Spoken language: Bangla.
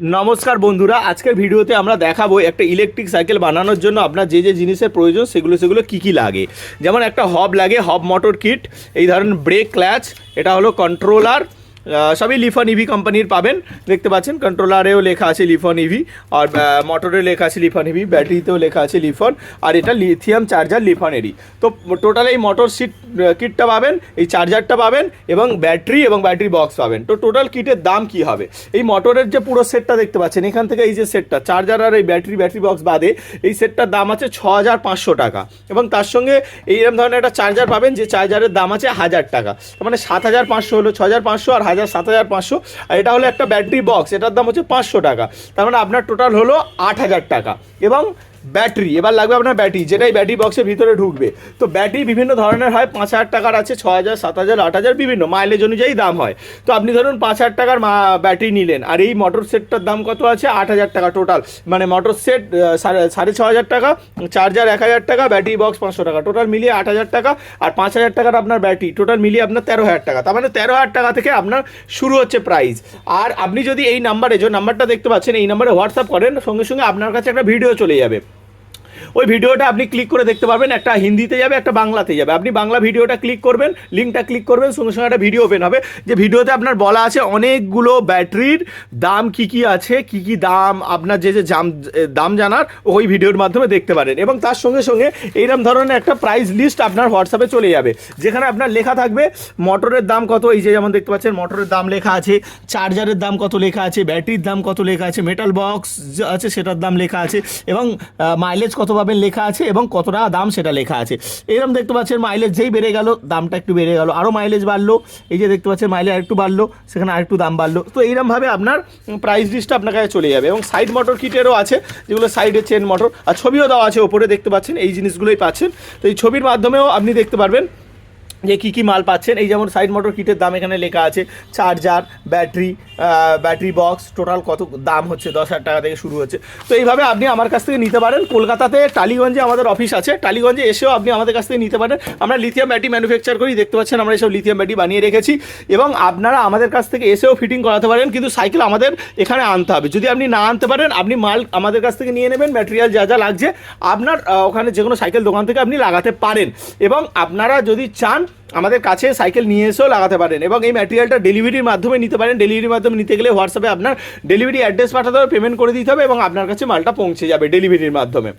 নমস্কার বন্ধুরা, আজকের ভিডিওতে আমরা দেখাবো একটা ইলেকট্রিক সাইকেল বানানোর জন্য আপনার যে যে জিনিসের প্রয়োজন, সেগুলো সেগুলো কী কী লাগে। যেমন একটা হব লাগে হব মোটর কিট এই ধরনের ব্রেক ক্ল্যাচ এটা হলো কন্ট্রোলার সবই লিফন ইভি কোম্পানির পাবেন, দেখতে পাচ্ছেন কন্ট্রোলারেও লেখা আছে লিফন ইভি আর মোটরে লেখা আছে লিফন ইভি ব্যাটারিতেও লেখা আছে লিফন আর এটা লিথিয়াম চার্জার লিফনেরই তো টোটাল এই মোটর সিট কিটটা পাবেন, এই চার্জারটা পাবেন, এবং ব্যাটারি এবং ব্যাটারি বক্স পাবেন। তো টোটাল কিটের দাম কি হবে? এই মোটরের যে পুরো সেটটা দেখতে পাচ্ছেন, এখান থেকে এই যে সেটটা চার্জার আর এই ব্যাটারি ব্যাটারি বক্স বাদে এই সেটটার দাম আছে ছ হাজার পাঁচশো টাকা, এবং তার সঙ্গে এইরকম ধরনের একটা চার্জার পাবেন, যে চার্জারের দাম আছে হাজার টাকা। মানে সাত হাজার পাঁচশো হলো ছ হাজার পাঁচশো আর হাজার সাত হাজার পাঁচশো। আর এটা হলো একটা ব্যাটারি বক্স এটার দাম হচ্ছে পাঁচশো টাকা। তার মানে আপনার টোটাল হলো আট হাজার টাকা। এবং ব্যাটারি, এবার লাগবে আপনার ব্যাটারি, যেটাই ব্যাটারি বক্সের ভিতরে ঢুকবে। তো ব্যাটারি বিভিন্ন ধরনের হয়, পাঁচ হাজার টাকার আছে ছ হাজার, সাত হাজার, আট হাজার, বিভিন্ন মাইলেজ অনুযায়ী দাম হয়। তো আপনি ধরুন পাঁচ হাজার টাকার ব্যাটারি নিলেন, আর এই মোটর সেটটার দাম কত আছে? আট হাজার টাকা টোটাল মানে মোটর সেট সাড়ে ছ হাজার টাকা চার্জার এক হাজার টাকা, ব্যাটারি বক্স পাঁচশো টাকা। টোটাল মিলিয়ে আট হাজার টাকা, আর পাঁচ হাজার টাকার আপনার ব্যাটারি টোটাল মিলিয়ে আপনার তেরো হাজার টাকা। তার মানে তেরো হাজার টাকা থেকে আপনার শুরু হচ্ছে প্রাইস আর আপনি যদি এই নাম্বারে যে নাম্বারটা দেখতে পাচ্ছেন, এই নাম্বারে হোয়াটসঅ্যাপ করেন, সঙ্গে সঙ্গে আপনার কাছে একটা ভিডিও চলে যাবে। ওই ভিডিওটা আপনি ক্লিক করে দেখতে পারবেন, একটা হিন্দিতে যাবে, একটা বাংলাতে যাবে। আপনি বাংলা ভিডিওটা ক্লিক করবেন লিঙ্কটা ক্লিক করবেন, সঙ্গে সঙ্গে একটা ভিডিও ওপেন হবে। যে ভিডিওতে আপনার বলা আছে অনেকগুলো ব্যাটারির দাম কি কি আছে, কি কি দাম আপনার যে যে জাম, দাম জানার, ওই ভিডিওর মাধ্যমে দেখতে পারেন। এবং তার সঙ্গে সঙ্গে এইরকম ধরনের একটা প্রাইস লিস্ট আপনার হোয়াটসঅ্যাপে চলে যাবে। যেখানে আপনার লেখা থাকবে মোটরের দাম কত, এই যে যেমন দেখতে পাচ্ছেন মোটরের দাম লেখা আছে চার্জারের দাম কত লেখা আছে ব্যাটারির দাম কত লেখা আছে মেটাল বক্স আছে সেটার দাম লেখা আছে, এবং মাইলেজ কত পাবেন লেখা আছে এবং কত টাকা দাম সেটা লেখা আছে। এরকম দেখতে পাচ্ছেন মাইলেজ যেই বেড়ে গেল, দামটা একটু বেড়ে গেল। আরও মাইলেজ বাড়লো। এই যে দেখতে পাচ্ছেন মাইলেজ আরেকটু বাড়লো, সেখানে আরেকটু দাম বাড়লো। তো এইরকমভাবে আপনার প্রাইস লিস্টটা আপনার কাছে চলে যাবে এবং সাইড মোটর কিটেরও আছে, যেগুলো সাইডে চেন মোটর আর ছবিও দেওয়া আছে, ওপরে দেখতে পাচ্ছেন, এই জিনিসগুলোই পাচ্ছেন। তো এই ছবির মাধ্যমেও আপনি দেখতে পারবেন যে কী কী মাল পাচ্ছেন। এই যেমন সাইড মোটর কিটের দাম এখানে লেখা আছে charger battery battery box total কত দাম হচ্ছে? দশ হাজার টাকা থেকে শুরু হচ্ছে। তো এইভাবে আপনি আমার কাছ থেকে নিতে পারেন। কলকাতাতে টালিগঞ্জে আমাদের অফিস আছে। টালিগঞ্জে এসেও আপনি আমাদের কাছ থেকে নিতে পারেন। আমরা লিথিয়াম ব্যাটারি ম্যানুফ্যাকচার করি, দেখতে পাচ্ছেন আমরা এইসব লিথিয়াম ব্যাটারি বানিয়ে রেখেছি। এবং আপনারা আমাদের কাছ থেকে এসেও ফিটিং করাতে পারেন। কিন্তু সাইকেল আমাদের এখানে আনতে হবে। যদি আপনি না আনতে পারেন, আপনি মাল আমাদের কাছ থেকে নিয়ে নেবেন। ম্যাটেরিয়াল যা যা লাগছে, আপনার ওখানে যে কোনো সাইকেল দোকান থেকে আপনি লাগাতে পারেন। এবং আপনারা যদি চান আমাদের কাছে সাইকেল নিয়ে এসেও লাগাতে পারেন এবং এই ম্যাটেরিয়ালটা ডেলিভারির মাধ্যমে নিতে পারেন। ডেলিভারির মাধ্যমে নিতে গেলে হোয়াটসঅ্যাপে আপনার ডেলিভারি অ্যাড্রেস পাঠাতে হবে পেমেন্ট করে দিতে হবে এবং আপনার কাছে মালটা পৌঁছে যাবে ডেলিভারির মাধ্যমে।